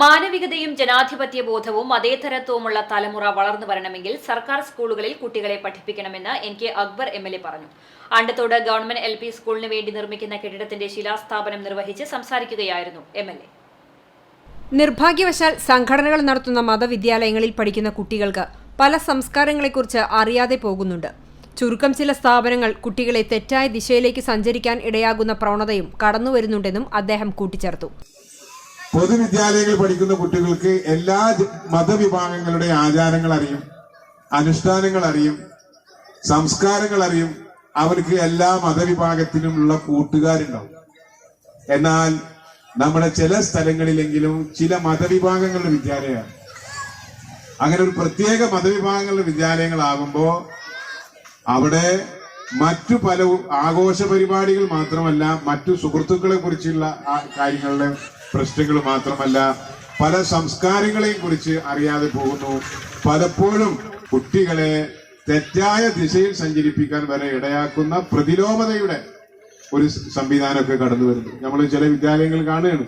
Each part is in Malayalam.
മാനവികതയും ജനാധിപത്യ ബോധവും അതേതരത്വമുള്ള തലമുറ വളർന്നു വരണമെങ്കിൽ സർക്കാർ സ്കൂളുകളിൽ കുട്ടികളെ പഠിപ്പിക്കണമെന്ന് N K Akbar M L A പറഞ്ഞു. അണ്ടത്തോട് ഗവൺമെന്റ് എൽ പി സ്കൂളിന് വേണ്ടി നിർമ്മിക്കുന്ന കെട്ടിടത്തിന്റെ ശിലാസ്ഥാപനം നിർവഹിച്ച് സംസാരിക്കുകയായിരുന്നു എം എൽ എ. നിർഭാഗ്യവശാൽ സംഘടനകൾ നടത്തുന്ന മതവിദ്യാലയങ്ങളിൽ പഠിക്കുന്ന കുട്ടികൾക്ക് പല സംസ്കാരങ്ങളെക്കുറിച്ച് അറിയാതെ പോകുന്നുണ്ട്. ചുരുക്കം ചില സ്ഥാപനങ്ങൾ കുട്ടികളെ തെറ്റായ ദിശയിലേക്ക് സഞ്ചരിക്കാൻ ഇടയാകുന്ന പ്രവണതയും കടന്നുവരുന്നുണ്ടെന്നും അദ്ദേഹം കൂട്ടിച്ചേർത്തു. പൊതുവിദ്യാലയങ്ങളിൽ പഠിക്കുന്ന കുട്ടികൾക്ക് എല്ലാ മതവിഭാഗങ്ങളുടെ ആചാരങ്ങൾ അറിയും അനുഷ്ഠാനങ്ങൾ അറിയും സംസ്കാരങ്ങൾ അറിയും. അവർക്ക് എല്ലാ മതവിഭാഗത്തിനുമുള്ള കൂട്ടുകാരുണ്ടാവും. എന്നാൽ നമ്മുടെ ചില സ്ഥലങ്ങളിലെങ്കിലും ചില മതവിഭാഗങ്ങളുടെ വിദ്യാലയമാണ്. അങ്ങനെ ഒരു പ്രത്യേക മതവിഭാഗങ്ങളുടെ വിദ്യാലയങ്ങളാകുമ്പോ അവിടെ മറ്റു പല ആഘോഷ പരിപാടികൾ മാത്രമല്ല മറ്റു സുഹൃത്തുക്കളെ കുറിച്ചുള്ള കാര്യങ്ങളുടെ പ്രശ്നങ്ങൾ മാത്രമല്ല പല സംസ്കാരങ്ങളെയും കുറിച്ച് അറിയാതെ പോകുന്നു. പലപ്പോഴും കുട്ടികളെ തെറ്റായ ദിശയിൽ സഞ്ചരിപ്പിക്കാൻ വരെ ഇടയാക്കുന്ന പ്രതിലോമതയുടെ ഒരു സംവിധാനമൊക്കെ കടന്നു വരുന്നു. നമ്മൾ ചില വിദ്യാലയങ്ങൾ കാണുകയാണ്.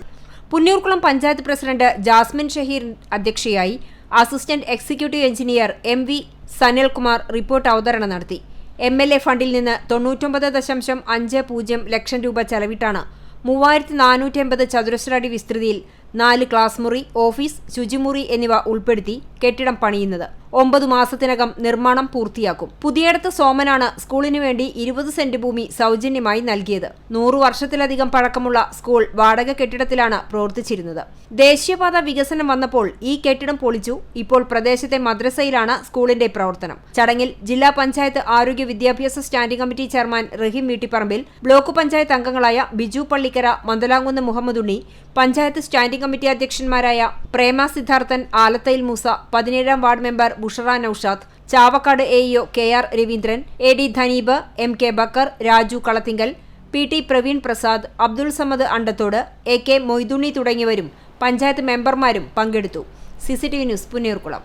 പുന്നൂർക്കുളം പഞ്ചായത്ത് പ്രസിഡന്റ് ജാസ്മിൻ ഷഹീർ അധ്യക്ഷയായി assistant executive engineer M V Sanilkumar report അവതരണം നടത്തി. എം എൽ എ ഫണ്ടിൽ നിന്ന് തൊണ്ണൂറ്റൊമ്പത് ദശാംശം അഞ്ച് പൂജ്യം ലക്ഷം രൂപ ചെലവിട്ടാണ് മൂവായിരത്തി നാനൂറ്റി അമ്പത് ചതുരശ്ര അടി വിസ്തൃതിയിൽ നാല് ക്ലാസ് മുറി ഓഫീസ് ശുചിമുറി എന്നിവ ഉൾപ്പെടുത്തി കെട്ടിടം പണിയുന്നത്. ഒമ്പത് മാസത്തിനകം നിർമ്മാണം പൂർത്തിയാക്കും. പുതിയടത്ത് സോമനാണ് സ്കൂളിനു വേണ്ടി ഇരുപത് സെന്റ് ഭൂമി സൗജന്യമായി നൽകിയത്. നൂറു വർഷത്തിലധികം പഴക്കമുള്ള സ്കൂൾ വാടക കെട്ടിടത്തിലാണ് പ്രവർത്തിച്ചിരുന്നത്. ദേശീയപാത വികസനം വന്നപ്പോൾ ഈ കെട്ടിടം പൊളിച്ചു. ഇപ്പോൾ പ്രദേശത്തെ മദ്രസയിലാണ് സ്കൂളിന്റെ പ്രവർത്തനം. ചടങ്ങിൽ ജില്ലാ പഞ്ചായത്ത് ആരോഗ്യ വിദ്യാഭ്യാസ standing committee chairman Raheem Veettipparambil block panchayat അംഗങ്ങളായ ബിജു പള്ളിക്കര മന്ദലാങ്കുന്ന് മുഹമ്മദ് ഉണ്ണി പഞ്ചായത്ത് സ്റ്റാൻഡിംഗ് കമ്മിറ്റി അധ്യക്ഷന്മാരായ പ്രേമ സിദ്ധാർത്ഥൻ ആലത്തയിൽ മൂസ പതിനേഴാം ward member Bushara Noushad Chavakkad A EO K R Raveendran A D Daneeb M K Bakkar Raju Kalathingal P T Praveen Prasad Abdul Samad Andathode A K Moidunni തുടങ്ങിയവരും പഞ്ചായത്ത് മെമ്പർമാരും പങ്കെടുത്തു. CCTV news Punneerkulam